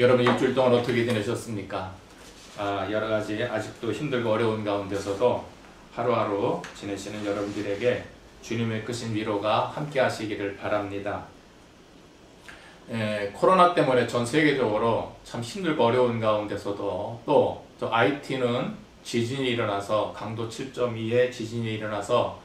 여러분 일주일 동안 어떻게 지내셨습니까? 아, 여러 가지 아직도 힘들고 어려운 가운데서도 하루하루 지내시는 여러분들에게 주님의 크신 위로가 함께 하시기를 바랍니다. 에, 코로나 때문에 전 세계적으로 참 힘들고 어려운 가운데서도 또저 IT는 지진이 일어나서 강도 7.2의 지진이 일어나서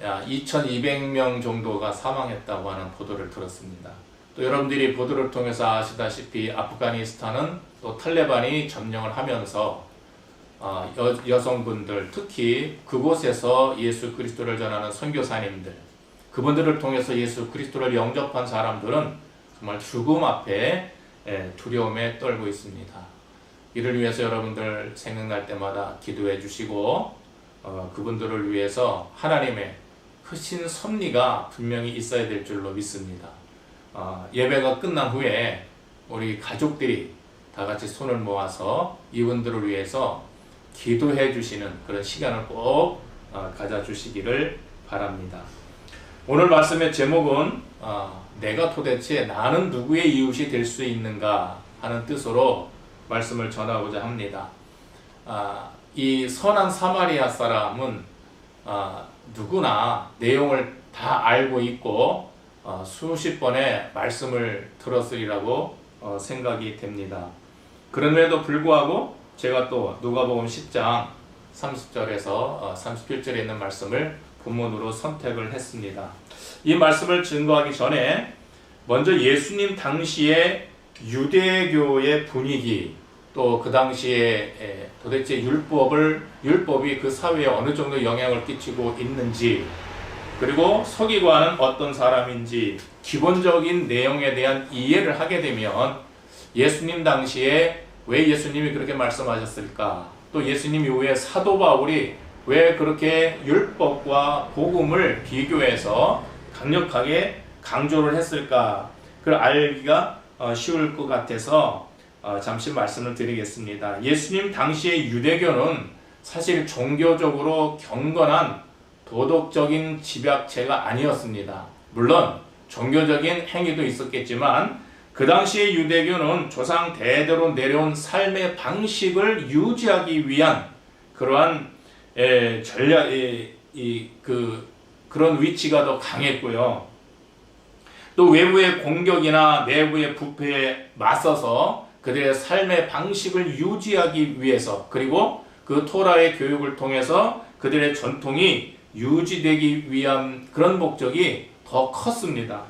2,200명 정도가 사망했다고 하는 보도를 들었습니다. 또 여러분들이 보도를 통해서 아시다시피 아프가니스탄은 또 탈레반이 점령을 하면서 어, 여, 여성분들 특히 그곳에서 예수 그리스도를 전하는 선교사님들 그분들을 통해서 예수 그리스도를 영접한 사람들은 정말 죽음 앞에 예, 두려움에 떨고 있습니다. 이를 위해서 여러분들 생각날 때마다 기도해 주시고 어, 그분들을 위해서 하나님의 크신 섭리가 분명히 있어야 될 줄로 믿습니다. 어, 예배가 끝난 후에 우리 가족들이 다 같이 손을 모아서 이분들을 위해서 기도해 주시는 그런 시간을 꼭 어, 가져 주시기를 바랍니다. 오늘 말씀의 제목은 어, 내가 도대체 나는 누구의 이웃이 될 수 있는가 하는 뜻으로 말씀을 전하고자 합니다. 아, 이 선한 사마리아 사람은 아, 누구나 내용을 다 알고 있고 어, 수십 번의 말씀을 들었으리라고 어, 생각이 됩니다. 그럼에도 불구하고 제가 또 누가복음 10장 30절에서 어, 31절에 있는 말씀을 본문으로 선택을 했습니다. 이 말씀을 증거하기 전에 먼저 예수님 당시의 유대교의 분위기 또 그 당시에 도대체 율법을 율법이 그 사회에 어느 정도 영향을 끼치고 있는지 그리고 서기관은 어떤 사람인지 기본적인 내용에 대한 이해를 하게 되면 예수님 당시에 왜 예수님이 그렇게 말씀하셨을까? 또 예수님 이후에 사도 바울이 왜 그렇게 율법과 복음을 비교해서 강력하게 강조를 했을까? 그걸 알기가 어, 쉬울 것 같아서 어, 잠시 말씀을 드리겠습니다. 예수님 당시의 유대교는 사실 종교적으로 경건한 도덕적인 집약체가 아니었습니다. 물론 종교적인 행위도 있었겠지만 그 당시의 유대교는 조상 대대로 내려온 삶의 방식을 유지하기 위한 그러한 에, 전략 이그 그런 위치가 더 강했고요. 또 외부의 공격이나 내부의 부패에 맞서서 그들의 삶의 방식을 유지하기 위해서 그리고 그 토라의 교육을 통해서 그들의 전통이 유지되기 위한 그런 목적이 더 컸습니다.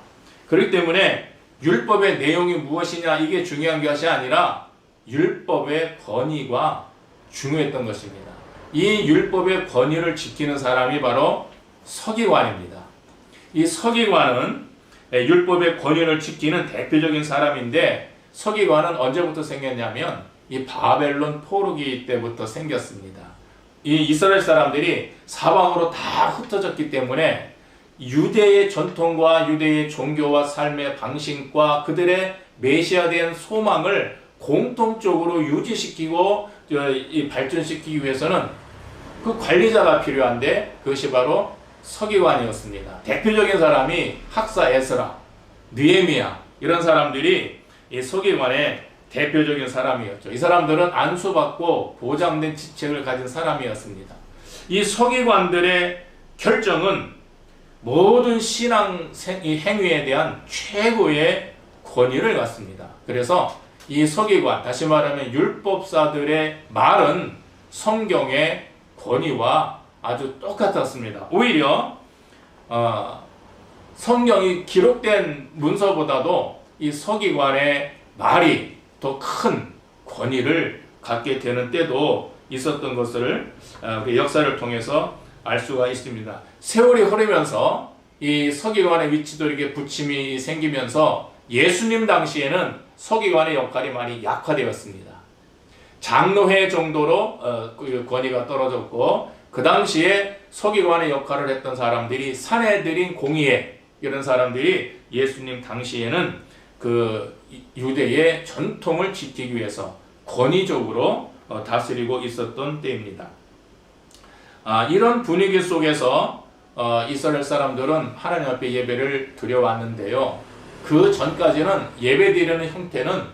그렇기 때문에 율법의 내용이 무엇이냐 이게 중요한 것이 아니라 율법의 권위가 중요했던 것입니다. 이 율법의 권위를 지키는 사람이 바로 서기관입니다. 이 서기관은 율법의 권위를 지키는 대표적인 사람인데 서기관은 언제부터 생겼냐면 이 바벨론 포르기 때부터 생겼습니다. 이 이스라엘 사람들이 사방으로 다 흩어졌기 때문에 유대의 전통과 유대의 종교와 삶의 방식과 그들의 메시아 된 소망을 공통적으로 유지시키고 발전시키기 위해서는 그 관리자가 필요한데 그것이 바로 서기관이었습니다. 대표적인 사람이 학사 에스라, 느에미야 이런 사람들이 이 서기관의 대표적인 사람이었죠. 이 사람들은 안수받고 보장된 지책을 가진 사람이었습니다. 이 서기관들의 결정은 모든 신앙 행위에 대한 최고의 권위를 갖습니다. 그래서 이 서기관, 다시 말하면 율법사들의 말은 성경의 권위와 아주 똑같았습니다. 오히려 어, 성경이 기록된 문서보다도 이 서기관의 말이 더 큰 권위를 갖게 되는 때도 있었던 것을 어, 역사를 통해서 알 수가 있습니다. 세월이 흐르면서 이 서기관의 위치도 이렇게 부침이 생기면서 예수님 당시에는 서기관의 역할이 많이 약화되었습니다. 장로회 정도로 어, 그 권위가 떨어졌고 그 당시에 서기관의 역할을 했던 사람들이 사내들인 공의회 이런 사람들이 예수님 당시에는 그 유대의 전통을 지키기 위해서 권위적으로 어, 다스리고 있었던 때입니다. 아, 이런 분위기 속에서 어, 이스라엘 사람들은 하나님 앞에 예배를 드려왔는데요. 그 전까지는 예배 드리는 형태는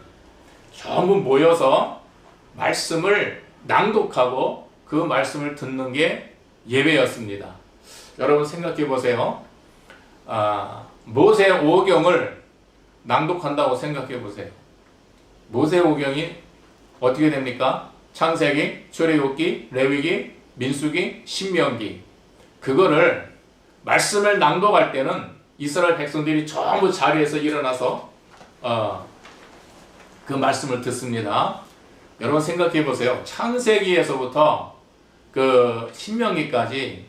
전부 모여서 말씀을 낭독하고 그 말씀을 듣는 게 예배였습니다. 여러분 생각해 보세요. 아, 모세 오경을 낭독한다고 생각해 보세요. 모세 오경이 어떻게 됩니까? 창세기, 출애굽기, 레위기, 민수기, 신명기. 그거를 말씀을 낭독할 때는 이스라엘 백성들이 전부 자리에서 일어나서 어, 그 말씀을 듣습니다. 여러분 생각해 보세요. 창세기에서부터 그 신명기까지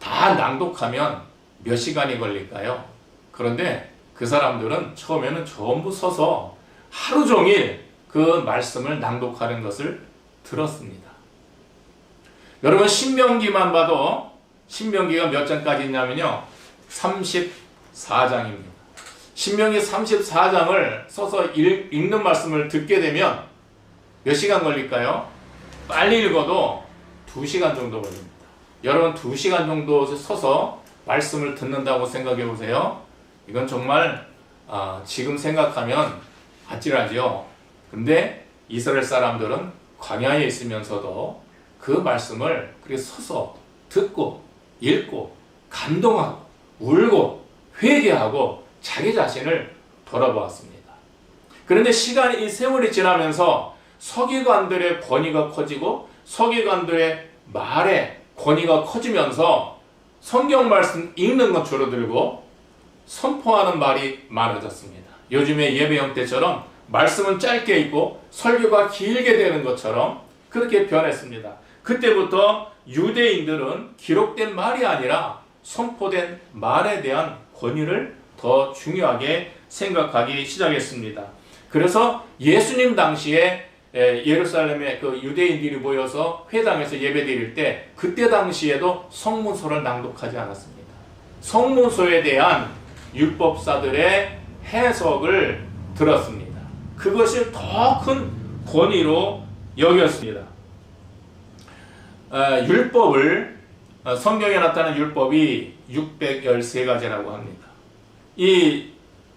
다 낭독하면 몇 시간이 걸릴까요? 그런데 그 사람들은 처음에는 전부 서서 하루 종일 그 말씀을 낭독하는 것을 들었습니다. 여러분 신명기만 봐도 신명기가 몇 장까지 있냐면요. 34장입니다. 신명기 34장을 써서 읽, 읽는 말씀을 듣게 되면 몇 시간 걸릴까요? 빨리 읽어도 2시간 정도 걸립니다. 여러분 2시간 정도 서서 말씀을 듣는다고 생각해 보세요. 이건 정말 아, 지금 생각하면 아찔하죠. 근데 이스라엘 사람들은 광야에 있으면서도 그 말씀을 그렇게 서서 듣고 읽고 감동하고 울고 회개하고 자기 자신을 돌아보았습니다. 그런데 시간이 이 세월이 지나면서 서기관들의 권위가 커지고 서기관들의 말의 권위가 커지면서 성경 말씀 읽는 것 줄어들고 선포하는 말이 많아졌습니다. 요즘에 예배 형태처럼 말씀은 짧게 있고 설교가 길게 되는 것처럼 그렇게 변했습니다. 그때부터 유대인들은 기록된 말이 아니라 선포된 말에 대한 권위를 더 중요하게 생각하기 시작했습니다. 그래서 예수님 당시에 예루살렘에 그 유대인들이 모여서 회당에서 예배 드릴 때 그때 당시에도 성문서를 낭독하지 않았습니다. 성문서에 대한 율법사들의 해석을 들었습니다. 그것을 더큰 권위로 여겼습니다. 어, 율법을 어, 성경에 나타난 율법이 613가지라고 합니다. 이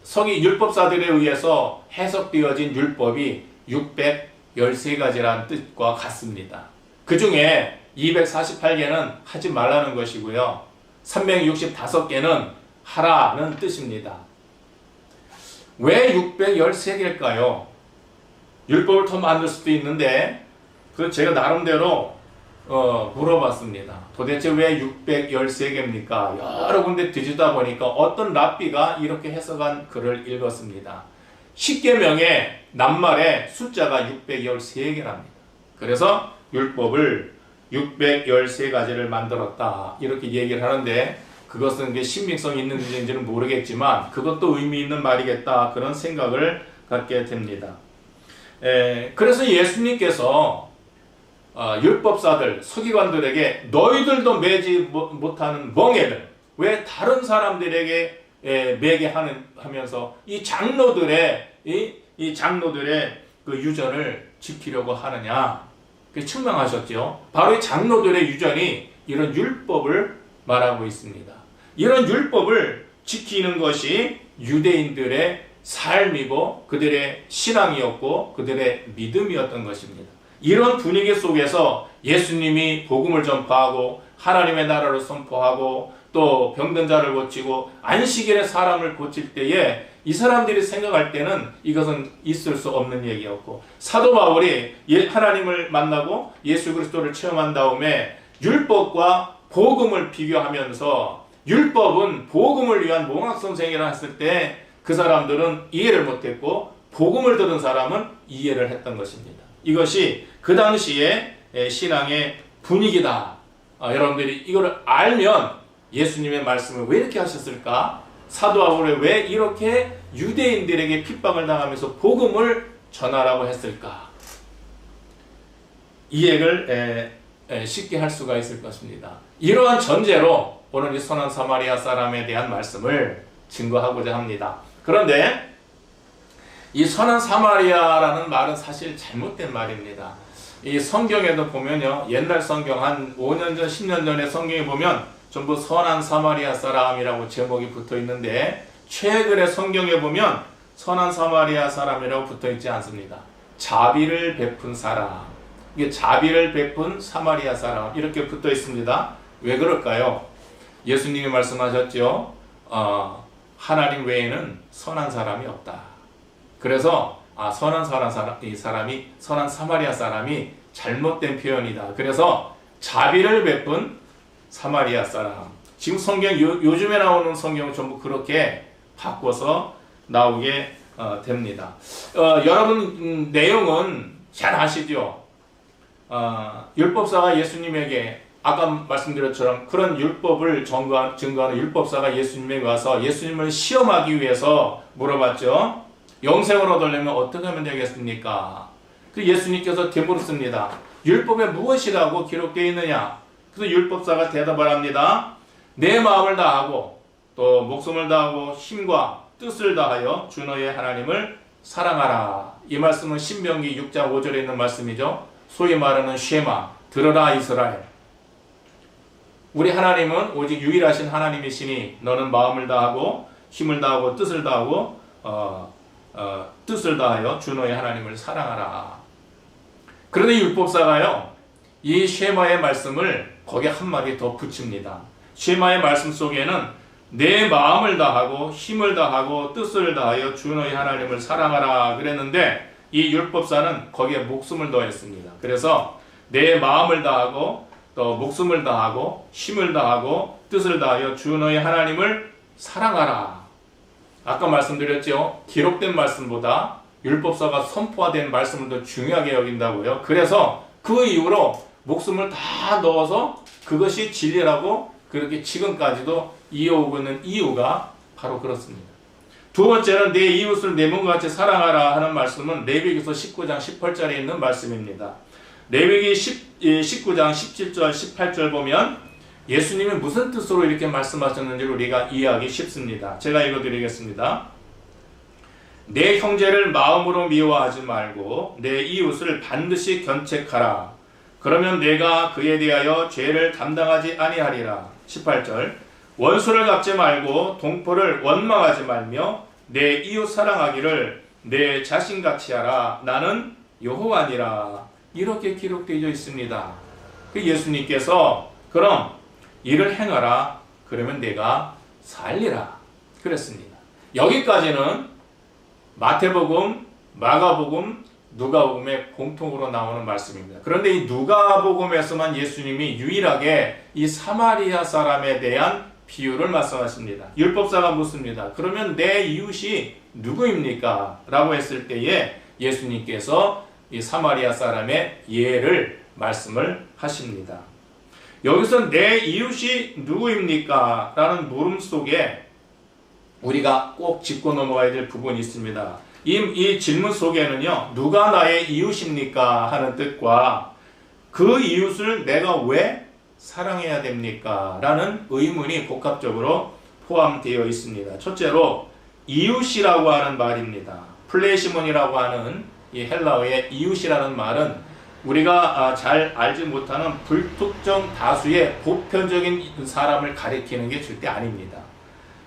서기 율법사들에 의해서 해석되어진 율법이 613가지라는 뜻과 같습니다. 그 중에 248개는 하지 말라는 것이고요. 365개는 하라는 뜻입니다. 왜 613개일까요? 율법을 더 만들 수도 있는데, 그 제가 나름대로 어, 물어봤습니다. 도대체 왜 613개입니까? 여러 군데 뒤지다 보니까 어떤 랍비가 이렇게 해석한 글을 읽었습니다. 10계명의 낱말에 숫자가 613개랍니다. 그래서 율법을 613가지를 만들었다. 이렇게 얘기를 하는데 그것은 게 신빙성 있는 문제인지는 모르겠지만 그것도 의미 있는 말이겠다. 그런 생각을 갖게 됩니다. 에, 그래서 예수님께서 어, 율법사들, 서기관들에게 너희들도 매지 못하는 멍에를 왜 다른 사람들에게 에, 매게 하는 하면서 이 장로들의 이, 이 장로들의 그 유전을 지키려고 하느냐 그 측명하셨죠. 바로 이 장로들의 유전이 이런 율법을 말하고 있습니다. 이런 율법을 지키는 것이 유대인들의 삶이고 그들의 신앙이었고 그들의 믿음이었던 것입니다. 이런 분위기 속에서 예수님이 복음을 전파하고 하나님의 나라를 선포하고 또 병든 자를 고치고 안식일에 사람을 고칠 때에 이 사람들이 생각할 때는 이것은 있을 수 없는 얘기였고 사도 바울이 예, 하나님을 만나고 예수 그리스도를 체험한 다음에 율법과 복음을 비교하면서 율법은 복음을 위한 몽학 선생이라 했을 때 그 사람들은 이해를 못했고 복음을 들은 사람은 이해를 했던 것입니다. 이것이 그 당시에 신앙의 분위기다. 아, 여러분들이 이거를 알면 예수님의 말씀을 왜 이렇게 하셨을까? 사도 바울이 왜 이렇게 유대인들에게 핍박을 당하면서 복음을 전하라고 했을까? 이해를 쉽게 할 수가 있을 것입니다. 이러한 전제로 오늘 이 선한 사마리아 사람에 대한 말씀을 증거하고자 합니다. 그런데 이 선한 사마리아라는 말은 사실 잘못된 말입니다. 이 성경에도 보면요. 옛날 성경 한 5년 전, 10년 전에 성경에 보면 전부 선한 사마리아 사람이라고 제목이 붙어 있는데 최근에 성경에 보면 선한 사마리아 사람이라고 붙어 있지 않습니다. 자비를 베푼 사람. 이게 자비를 베푼 사마리아 사람 이렇게 붙어 있습니다. 왜 그럴까요? 예수님이 말씀하셨죠. 어, 하나님 외에는 선한 사람이 없다. 그래서 아 선한 사람 사람 이 사람이 선한 사마리아 사람이 잘못된 표현이다. 그래서 자비를 베푼 사마리아 사람. 지금 성경 요, 요즘에 나오는 성경은 전부 그렇게 바꿔서 나오게 어, 됩니다. 어, 여러분 음, 내용은 잘 아시죠? 어, 율법사가 예수님에게 아까 말씀드렸처럼 그런 율법을 증거한, 증거하는 율법사가 예수님에게 와서 예수님을 시험하기 위해서 물어봤죠. 영생을 얻으려면 어떻게 하면 되겠습니까? 그 예수님께서 되물었습니다. 율법에 무엇이라고 기록되어 있느냐? 그래서 율법사가 대답을 합니다. 내 마음을 다하고 또 목숨을 다하고 힘과 뜻을 다하여 주 너의 하나님을 사랑하라. 이 말씀은 신명기 6장 5절에 있는 말씀이죠. 소위 말하는 쉐마, 들어라 이스라엘. 우리 하나님은 오직 유일하신 하나님이시니 너는 마음을 다하고 힘을 다하고 뜻을 다하고 어, 어, 뜻을 다하여 주 너의 하나님을 사랑하라. 그런데 율법사가요 이 쉐마의 말씀을 거기 한 마디 더 붙입니다. 쉐마의 말씀 속에는 내 마음을 다하고 힘을 다하고 뜻을 다하여 주 너희 하나님을 사랑하라 그랬는데 이 율법사는 거기에 목숨을 더했습니다. 그래서 내 마음을 다하고 또 목숨을 다하고 힘을 다하고 뜻을 다하여 주 너희 하나님을 사랑하라. 아까 말씀드렸죠. 기록된 말씀보다 율법사가 선포화된 말씀을 더 중요하게 여긴다고요. 그래서 그 이후로 목숨을 다 넣어서 그것이 진리라고 그렇게 지금까지도 이어오고 있는 이유가 바로 그렇습니다. 두 번째는 내 이웃을 내 몸과 같이 사랑하라 하는 말씀은 레위기서 19장 18절에 있는 말씀입니다. 레위기 10, 19장 17절 18절 보면 예수님이 무슨 뜻으로 이렇게 말씀하셨는지 우리가 이해하기 쉽습니다. 제가 읽어드리겠습니다. 내 형제를 마음으로 미워하지 말고 내 이웃을 반드시 견책하라. 그러면 내가 그에 대하여 죄를 담당하지 아니하리라. 18절 원수를 갚지 말고 동포를 원망하지 말며 내 이웃 사랑하기를 내 자신같이 하라. 나는 여호와니라. 이렇게 기록되어 있습니다. 그 예수님께서 그럼 이를 행하라. 그러면 내가 살리라. 그랬습니다. 여기까지는 마태복음, 마가복음, 누가복음에 공통으로 나오는 말씀입니다. 그런데 이 누가복음에서만 예수님이 유일하게 이 사마리아 사람에 대한 비유를 말씀하십니다. 율법사가 묻습니다. 그러면 내 이웃이 누구입니까? 라고 했을 때에 예수님께서 이 사마리아 사람의 예를 말씀을 하십니다. 여기서 내 이웃이 누구입니까? 라는 물음 속에 우리가 꼭 짚고 넘어가야 될 부분이 있습니다. 이, 이 질문 속에는요, 누가 나의 이웃입니까? 하는 뜻과 그 이웃을 내가 왜 사랑해야 됩니까? 라는 의문이 복합적으로 포함되어 있습니다. 첫째로 이웃이라고 하는 말입니다. 플레시몬이라고 하는 이 헬라어의 이웃이라는 말은 우리가 아, 잘 알지 못하는 불특정 다수의 보편적인 사람을 가리키는 게 절대 아닙니다.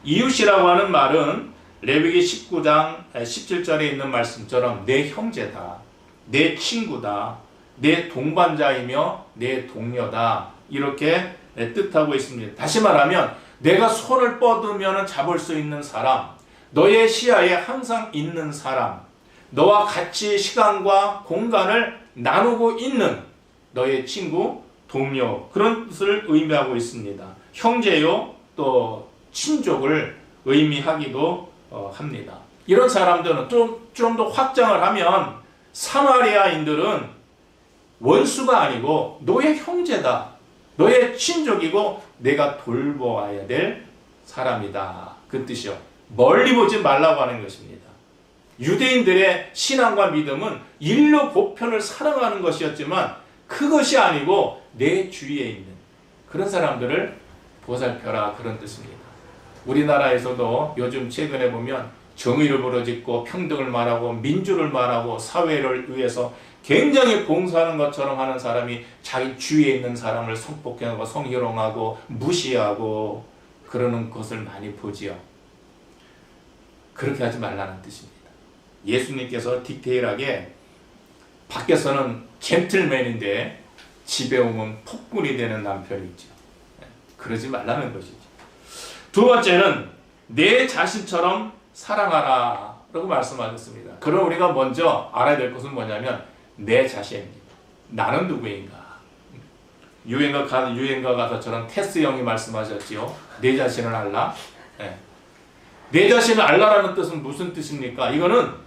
이웃이라고 하는 말은 레위기 19장 17절에 있는 말씀처럼 내 형제다, 내 친구다, 내 동반자이며 내 동료다 이렇게 뜻하고 있습니다. 다시 말하면 내가 손을 뻗으면 잡을 수 있는 사람, 너의 시야에 항상 있는 사람, 너와 같이 시간과 공간을 나누고 있는 너의 친구, 동료 그런 뜻을 의미하고 있습니다. 형제요 또 친족을 의미하기도 어, 합니다. 이런 사람들은 좀 좀 더 확장을 하면 사마리아인들은 원수가 아니고 너의 형제다. 너의 친족이고 내가 돌보아야 될 사람이다. 그 뜻이요. 멀리 보지 말라고 하는 것입니다. 유대인들의 신앙과 믿음은 인류 보편을 사랑하는 것이었지만 그것이 아니고 내 주위에 있는 그런 사람들을 보살펴라 그런 뜻입니다. 우리나라에서도 요즘 최근에 보면 정의를 부르짖고 평등을 말하고 민주를 말하고 사회를 위해서 굉장히 봉사하는 것처럼 하는 사람이 자기 주위에 있는 사람을 성폭행하고 성희롱하고 무시하고 그러는 것을 많이 보지요. 그렇게 하지 말라는 뜻입니다. 예수님께서 디테일하게 밖에서는 젠틀맨인데 집에 오면 폭군이 되는 남편이 있죠. 예, 그러지 말라는 것이죠. 두 번째는 내 자신처럼 사랑하라 라고 말씀하셨습니다. 그럼 우리가 먼저 알아야 될 것은 뭐냐면 내 자신입니다. 나는 누구인가? 유행가 가 유행가 가사처럼 테스 형이 말씀하셨지요. 내 자신을 알라. 예. 내 자신을 알라라는 뜻은 무슨 뜻입니까? 이거는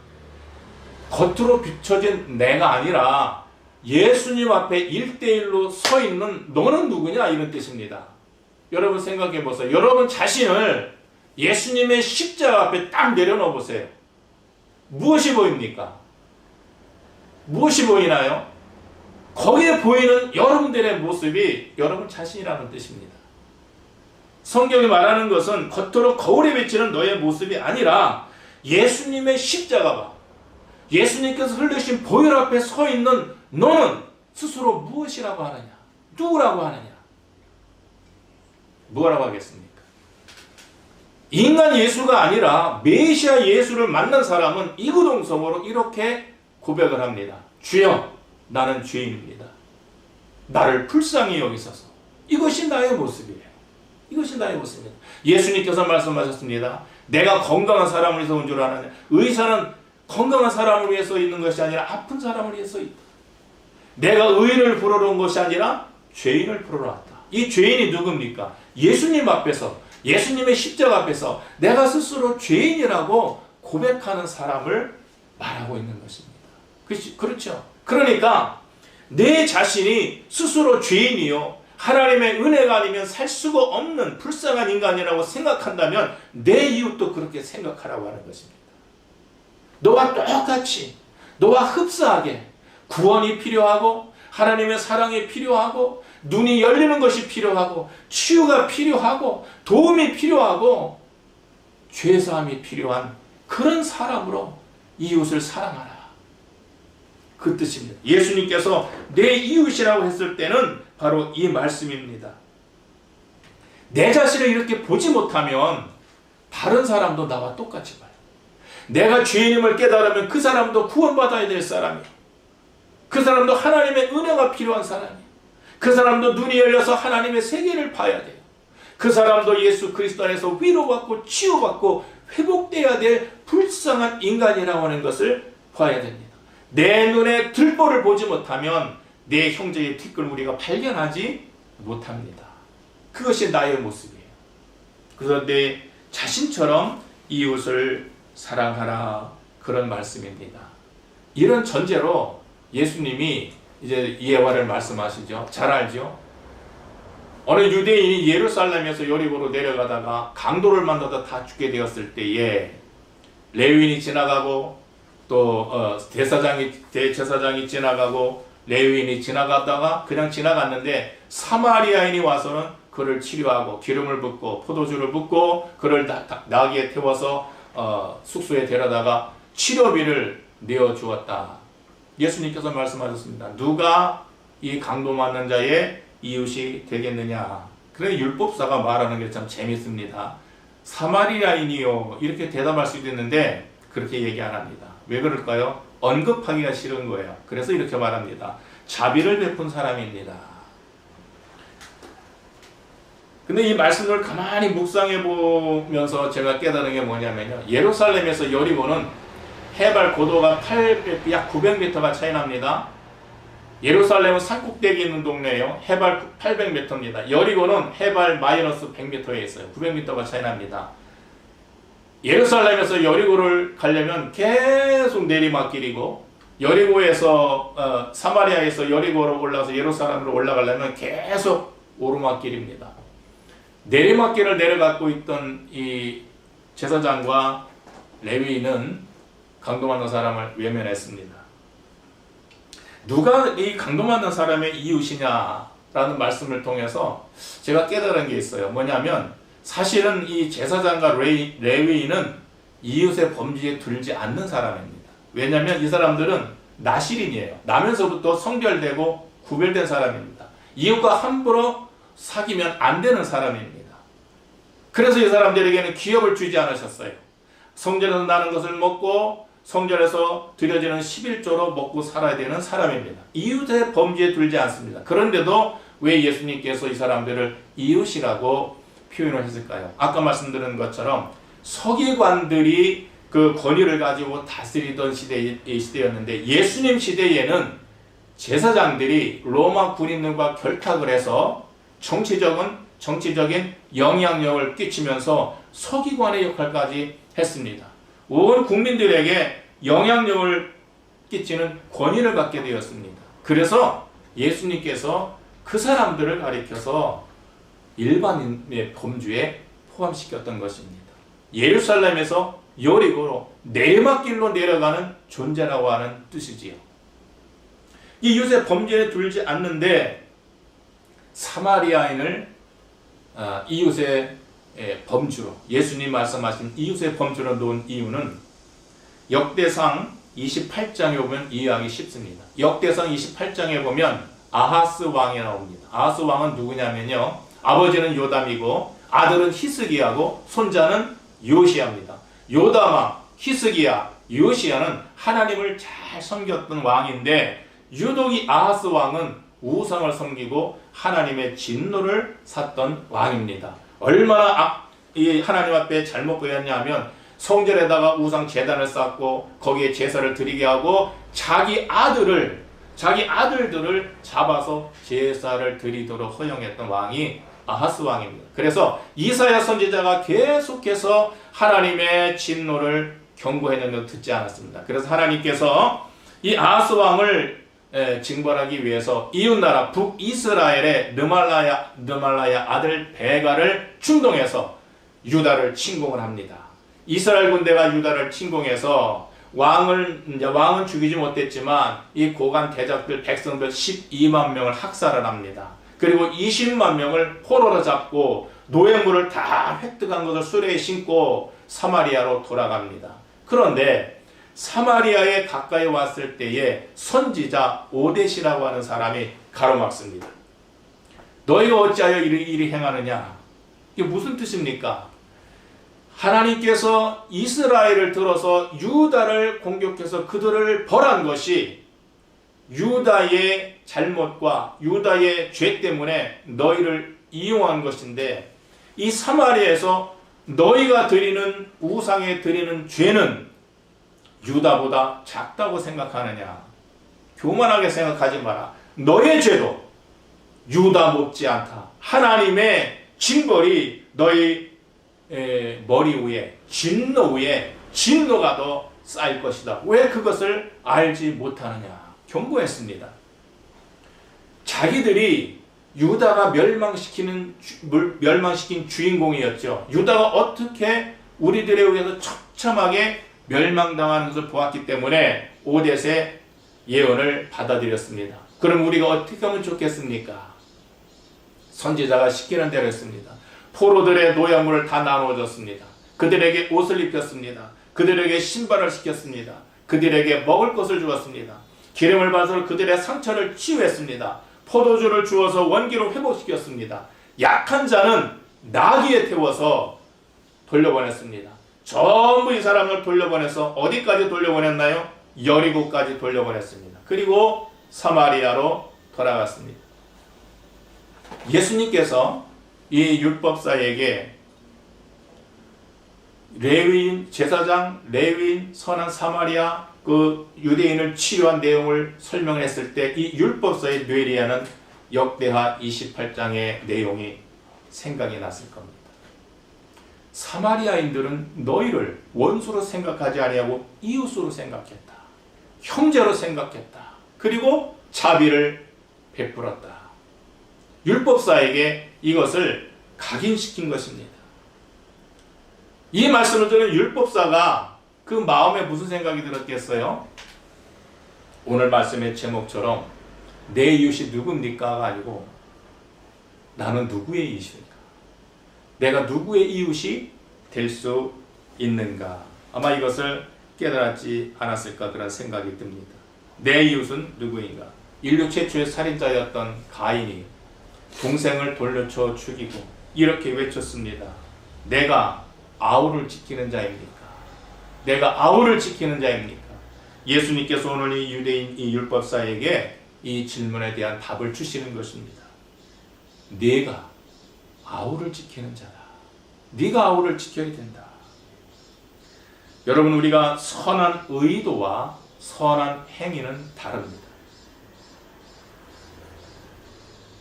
겉으로 비춰진 내가 아니라 예수님 앞에 1대1로 서 있는 너는 누구냐 이런 뜻입니다. 여러분 생각해 보세요. 여러분 자신을 예수님의 십자가 앞에 딱 내려놓아 보세요. 무엇이 보입니까? 무엇이 보이나요? 거기에 보이는 여러분들의 모습이 여러분 자신이라는 뜻입니다. 성경이 말하는 것은 겉으로 거울에 비치는 너의 모습이 아니라 예수님의 십자가가 예수님께서 흘리신 보혈 앞에 서 있는 너는 스스로 무엇이라고 하느냐? 누구라고 하느냐? 뭐라고 하겠습니까? 인간 예수가 아니라 메시아 예수를 만난 사람은 이구동성으로 이렇게 고백을 합니다. 주여, 나는 죄인입니다. 나를 불쌍히 여기소서. 이것이 나의 모습이에요. 이것이 나의 모습입니다. 예수님께서 말씀하셨습니다. 내가 건강한 사람을 위해서 온 줄 아느냐. 의사는 건강한 사람을 위해서 있는 것이 아니라 아픈 사람을 위해서 있다. 내가 의인을 부르러 온 것이 아니라 죄인을 부르러 왔다. 이 죄인이 누굽니까? 예수님 앞에서 예수님의 십자가 앞에서 내가 스스로 죄인이라고 고백하는 사람을 말하고 있는 것입니다. 그렇지, 그렇죠. 그러니까 내 자신이 스스로 죄인이요. 하나님의 은혜가 아니면 살 수가 없는 불쌍한 인간이라고 생각한다면 내 이웃도 그렇게 생각하라고 하는 것입니다. 너와 똑같이, 너와 흡사하게 구원이 필요하고 하나님의 사랑이 필요하고 눈이 열리는 것이 필요하고 치유가 필요하고 도움이 필요하고 죄사함이 필요한 그런 사람으로 이웃을 사랑하라. 그 뜻입니다. 예수님께서 내 이웃이라고 했을 때는 바로 이 말씀입니다. 내 자신을 이렇게 보지 못하면 다른 사람도 나와 똑같이 봐요. 내가 죄인임을 깨달으면 그 사람도 구원받아야 될 사람이에요. 그 사람도 하나님의 은혜가 필요한 사람이에요. 그 사람도 눈이 열려서 하나님의 세계를 봐야 돼요. 그 사람도 예수 그리스도 안에서 위로받고 치유받고 회복돼야 될 불쌍한 인간이라고 하는 것을 봐야 됩니다. 내 눈에 들보를 보지 못하면 내 형제의 티끌 우리가 발견하지 못합니다. 그것이 나의 모습이에요. 그래서 내 자신처럼 이웃을 사랑하라 그런 말씀입니다. 이런 전제로 예수님이 이제 예화를 말씀하시죠. 잘 알죠? 어느 유대인이 예루살렘에서 여리고로 내려가다가 강도를 만나다 다 죽게 되었을 때에 레위인이 지나가고 또 어, 대사장이 대제사장이 지나가고 레위인이 지나가다가 그냥 지나갔는데 사마리아인이 와서는 그를 치료하고 기름을 붓고 포도주를 붓고 그를 나귀에 태워서 어, 숙소에 데려다가 치료비를 내어 주었다. 예수님께서 말씀하셨습니다. 누가 이 강도 맞는 자의 이웃이 되겠느냐? 그래 율법사가 말하는 게 참 재밌습니다. 사마리아인이요 이렇게 대답할 수도 있는데 그렇게 얘기 안 합니다. 왜 그럴까요? 언급하기가 싫은 거예요. 그래서 이렇게 말합니다. 자비를 베푼 사람입니다. 근데 이 말씀을 가만히 묵상해 보면서 제가 깨달은 게 뭐냐면요. 예루살렘에서 여리고는 해발 고도가 800, 약 900m가 차이 납니다. 예루살렘은 산꼭대기 있는 동네예요. 해발 800m입니다. 여리고는 해발 마이너스 100m에 있어요. 900m가 차이 납니다. 예루살렘에서 여리고를 가려면 계속 내리막길이고 여리고에서 어, 사마리아에서 여리고로 올라서 예루살렘으로 올라가려면 계속 오르막길입니다. 내리막길을 내려가고 있던 이 제사장과 레위인은 강도받는 사람을 외면했습니다. 누가 이 강도받는 사람의 이웃이냐라는 말씀을 통해서 제가 깨달은 게 있어요. 뭐냐면 사실은 이 제사장과 레위, 레위인은 이웃의 범죄에 들지 않는 사람입니다. 왜냐하면 이 사람들은 나실인이에요. 나면서부터 성별되고 구별된 사람입니다. 이웃과 함부로 사귀면 안 되는 사람입니다. 그래서 이 사람들에게는 기업을 주지 않으셨어요. 성전에서 나는 것을 먹고 성전에서 드려지는 11조로 먹고 살아야 되는 사람입니다. 이웃의 범죄에 들지 않습니다. 그런데도 왜 예수님께서 이 사람들을 이웃이라고 표현을 했을까요? 아까 말씀드린 것처럼 서기관들이 그 권위를 가지고 다스리던 시대, 시대였는데 예수님 시대에는 제사장들이 로마 군인들과 결탁을 해서 정치적인 정치적인 영향력을 끼치면서 서기관의 역할까지 했습니다. 온 국민들에게 영향력을 끼치는 권위를 갖게 되었습니다. 그래서 예수님께서 그 사람들을 가리켜서 일반인의 범주에 포함시켰던 것입니다. 예루살렘에서 여리고로 내리막길로 내려가는 존재라고 하는 뜻이지요. 이 요새 범죄에 들지 않는데 사마리아인을 아, 이웃의 예, 범주로 예수님 말씀하신 이웃의 범주로 놓은 이유는 역대상 28장에 보면 이해하기 쉽습니다. 역대상 28장에 보면 아하스 왕이 나옵니다. 아하스 왕은 누구냐면요. 아버지는 요담이고 아들은 히스기야고 손자는 요시야입니다. 요담 왕, 히스기야, 요시야는 하나님을 잘 섬겼던 왕인데 유독 이 아하스 왕은 우상을 섬기고 하나님의 진노를 샀던 왕입니다. 얼마나 악, 이 하나님 앞에 잘못 보였냐면 성전에다가 우상 제단을 쌓고 거기에 제사를 드리게 하고 자기 아들을 자기 아들들을 잡아서 제사를 드리도록 허용했던 왕이 아하스 왕입니다. 그래서 이사야 선지자가 계속해서 하나님의 진노를 경고했는데도 듣지 않았습니다. 그래서 하나님께서 이 아하스 왕을 에, 징벌하기 위해서 이웃나라 북이스라엘의 느말라야 느말라야 아들 베가를 충동해서 유다를 침공을 합니다. 이스라엘 군대가 유다를 침공해서 왕을 이제 왕은 죽이지 못했지만 이 고관 대적들 백성들 12만 명을 학살을 합니다. 그리고 20만 명을 포로로 잡고 노예물을 다 획득한 것을 수레에 싣고 사마리아로 돌아갑니다. 그런데 사마리아에 가까이 왔을 때에 선지자 오데시라고 하는 사람이 가로막습니다. 너희가 어찌하여 이리, 이리 행하느냐? 이게 무슨 뜻입니까? 하나님께서 이스라엘을 들어서 유다를 공격해서 그들을 벌한 것이 유다의 잘못과 유다의 죄 때문에 너희를 이용한 것인데 이 사마리아에서 너희가 드리는 우상에 드리는 죄는 유다보다 작다고 생각하느냐? 교만하게 생각하지 마라. 너의 죄도 유다 못지 않다. 하나님의 징벌이 너희 머리 위에 진노 위에 진노가 더 쌓일 것이다. 왜 그것을 알지 못하느냐? 경고했습니다. 자기들이 유다가 멸망시키는 멸망시킨 주인공이었죠. 유다가 어떻게 우리들에 의해서 처참하게 멸망당하는 것을 보았기 때문에 오데세 예언을 받아들였습니다. 그럼 우리가 어떻게 하면 좋겠습니까? 선지자가 시키는 대로 했습니다. 포로들의 노약물을 다 나누어줬습니다. 그들에게 옷을 입혔습니다. 그들에게 신발을 시켰습니다. 그들에게 먹을 것을 주었습니다. 기름을 받아서 그들의 상처를 치유했습니다. 포도주를 주어서 원기로 회복시켰습니다. 약한 자는 나귀에 태워서 돌려보냈습니다. 전부 이 사람을 돌려보내서 어디까지 돌려보냈나요? 여리고까지 돌려보냈습니다. 그리고 사마리아로 돌아갔습니다. 예수님께서 이 율법사에게 레위인 제사장 레위인 선한 사마리아 그 유대인을 치유한 내용을 설명했을 때 이 율법서의 뇌리아는 역대하 28장의 내용이 생각이 났을 겁니다. 사마리아인들은 너희를 원수로 생각하지 아니하고 이웃으로 생각했다. 형제로 생각했다. 그리고 자비를 베풀었다. 율법사에게 이것을 각인시킨 것입니다. 이 말씀을 듣는 율법사가 그 마음에 무슨 생각이 들었겠어요? 오늘 말씀의 제목처럼 내 이웃이 누굽니까가 아니고 나는 누구의 이웃입니까? 내가 누구의 이웃이 될 수 있는가? 아마 이것을 깨달았지 않았을까 그런 생각이 듭니다. 내 이웃은 누구인가? 인류 최초의 살인자였던 가인이 동생을 돌려쳐 죽이고 이렇게 외쳤습니다. 내가 아우를 지키는 자입니까? 내가 아우를 지키는 자입니까? 예수님께서 오늘 이 유대인 이 율법사에게 이 질문에 대한 답을 주시는 것입니다. 네가 아우를 지키는 자다. 네가 아우를 지켜야 된다. 여러분 우리가 선한 의도와 선한 행위는 다릅니다.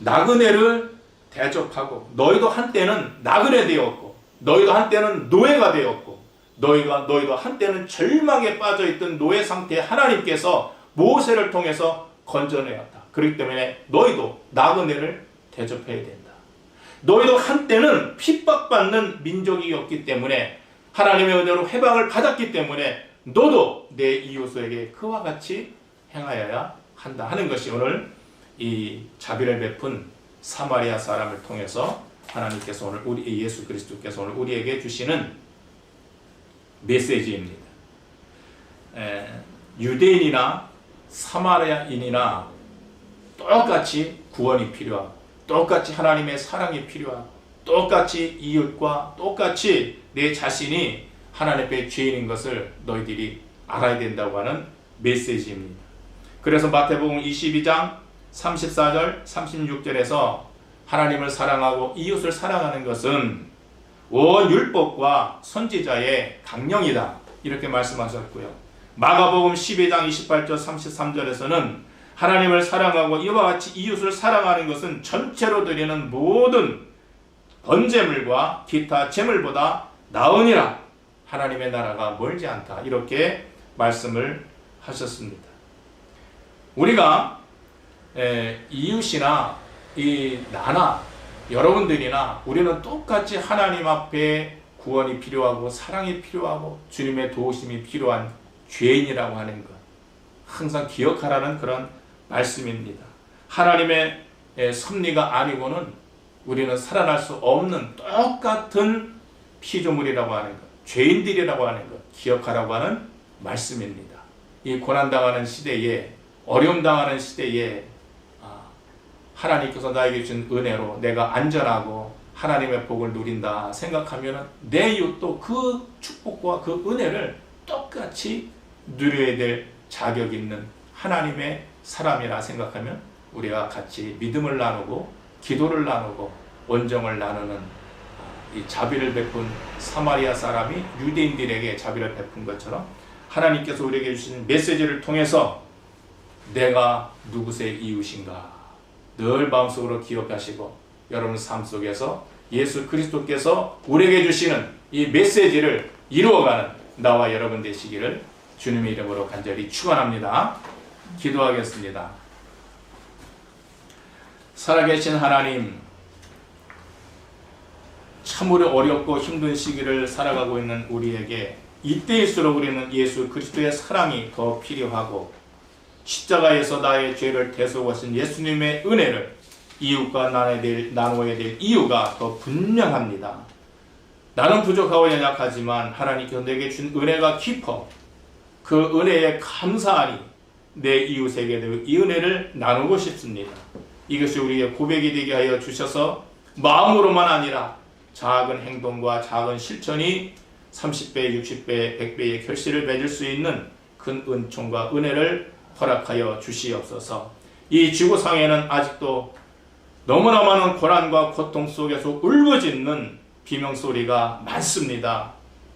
나그네를 대접하고 너희도 한때는 나그네 되었고 너희도 한때는 노예가 되었고 너희가 너희도 한때는 절망에 빠져 있던 노예 상태에 하나님께서 모세를 통해서 건져내었다. 그렇기 때문에 너희도 나그네를 대접해야 된다. 너희도 한때는 핍박받는 민족이었기 때문에 하나님의 은혜로 해방을 받았기 때문에 너도 내 이웃에게 그와 같이 행하여야 한다 하는 것이 오늘 이 자비를 베푼 사마리아 사람을 통해서 하나님께서 오늘 우리 예수 그리스도께서 오늘 우리에게 주시는 메시지입니다. 에, 유대인이나 사마리아인이나 똑같이 구원이 필요하고 똑같이 하나님의 사랑이 필요하고 똑같이 이웃과 똑같이 내 자신이 하나님 앞에 죄인인 것을 너희들이 알아야 된다고 하는 메시지입니다. 그래서 마태복음 22장 34절 36절에서 하나님을 사랑하고 이웃을 사랑하는 것은 원 율법과 선지자의 강령이다. 이렇게 말씀하셨고요. 마가복음 12장 28절 33절에서는 하나님을 사랑하고 이와 같이 이웃을 사랑하는 것은 전체로 드리는 모든 번제물과 기타 제물보다 나으니라. 하나님의 나라가 멀지 않다. 이렇게 말씀을 하셨습니다. 우리가 에, 이웃이나 이 나나 여러분들이나 우리는 똑같이 하나님 앞에 구원이 필요하고 사랑이 필요하고 주님의 도우심이 필요한 죄인이라고 하는 것 항상 기억하라는 그런 말씀입니다. 하나님의 섭리가 아니고는 우리는 살아날 수 없는 똑같은 피조물이라고 하는 것, 죄인들이라고 하는 것 기억하라고 하는 말씀입니다. 이 고난당하는 시대에 어려움 당하는 시대에 하나님께서 나에게 주신 은혜로 내가 안전하고 하나님의 복을 누린다 생각하면 내 이웃도 그 축복과 그 은혜를 똑같이 누려야 될 자격 있는 하나님의 사람이라 생각하면 우리가 같이 믿음을 나누고 기도를 나누고 원정을 나누는 이 자비를 베푼 사마리아 사람이 유대인들에게 자비를 베푼 것처럼 하나님께서 우리에게 주신 메시지를 통해서 내가 누구의 이웃인가 늘 마음속으로 기억하시고 여러분 삶 속에서 예수 그리스도께서 우리에게 주시는 이 메시지를 이루어가는 나와 여러분 되시기를 주님의 이름으로 간절히 축원합니다. 기도하겠습니다. 살아계신 하나님, 참으로 어렵고 힘든 시기를 살아가고 있는 우리에게 이때일수록 우리는 예수 그리스도의 사랑이 더 필요하고 십자가에서 나의 죄를 대속하신 예수님의 은혜를 이웃과 나눠야 될, 나눠야 될 이유가 더 분명합니다. 나는 부족하고 연약하지만 하나님께서 내게 준 은혜가 깊어 그 은혜에 감사하니 내 이웃에게도 이 은혜를 나누고 싶습니다. 이것이 우리의 고백이 되게 하여 주셔서 마음으로만 아니라 작은 행동과 작은 실천이 30배, 60배, 100배의 결실을 맺을 수 있는 큰 은총과 은혜를 허락하여 주시옵소서. 이 지구상에는 아직도 너무나 많은 고난과 고통 속에서 울부짖는 비명소리가 많습니다.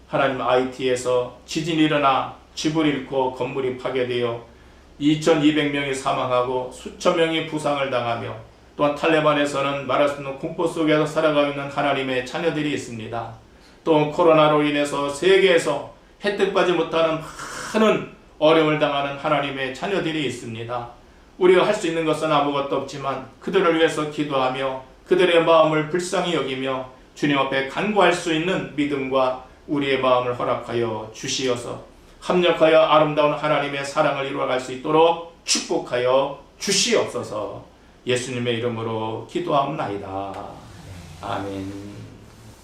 하나님 IT에서 지진이 일어나 집을 잃고 건물이 파괴되어 2200명이 사망하고 수천 명이 부상을 당하며 또한 탈레반에서는 말할 수 없는 공포 속에서 살아가고 있는 하나님의 자녀들이 있습니다. 또 코로나로 인해서 세계에서 혜택 받지 못하는 많은 어려움을 당하는 하나님의 자녀들이 있습니다. 우리가 할 수 있는 것은 아무것도 없지만 그들을 위해서 기도하며 그들의 마음을 불쌍히 여기며 주님 앞에 간구할 수 있는 믿음과 우리의 마음을 허락하여 주시어서 합력하여 아름다운 하나님의 사랑을 이루어갈 수 있도록 축복하여 주시옵소서 예수님의 이름으로 기도하옵나이다. 아멘.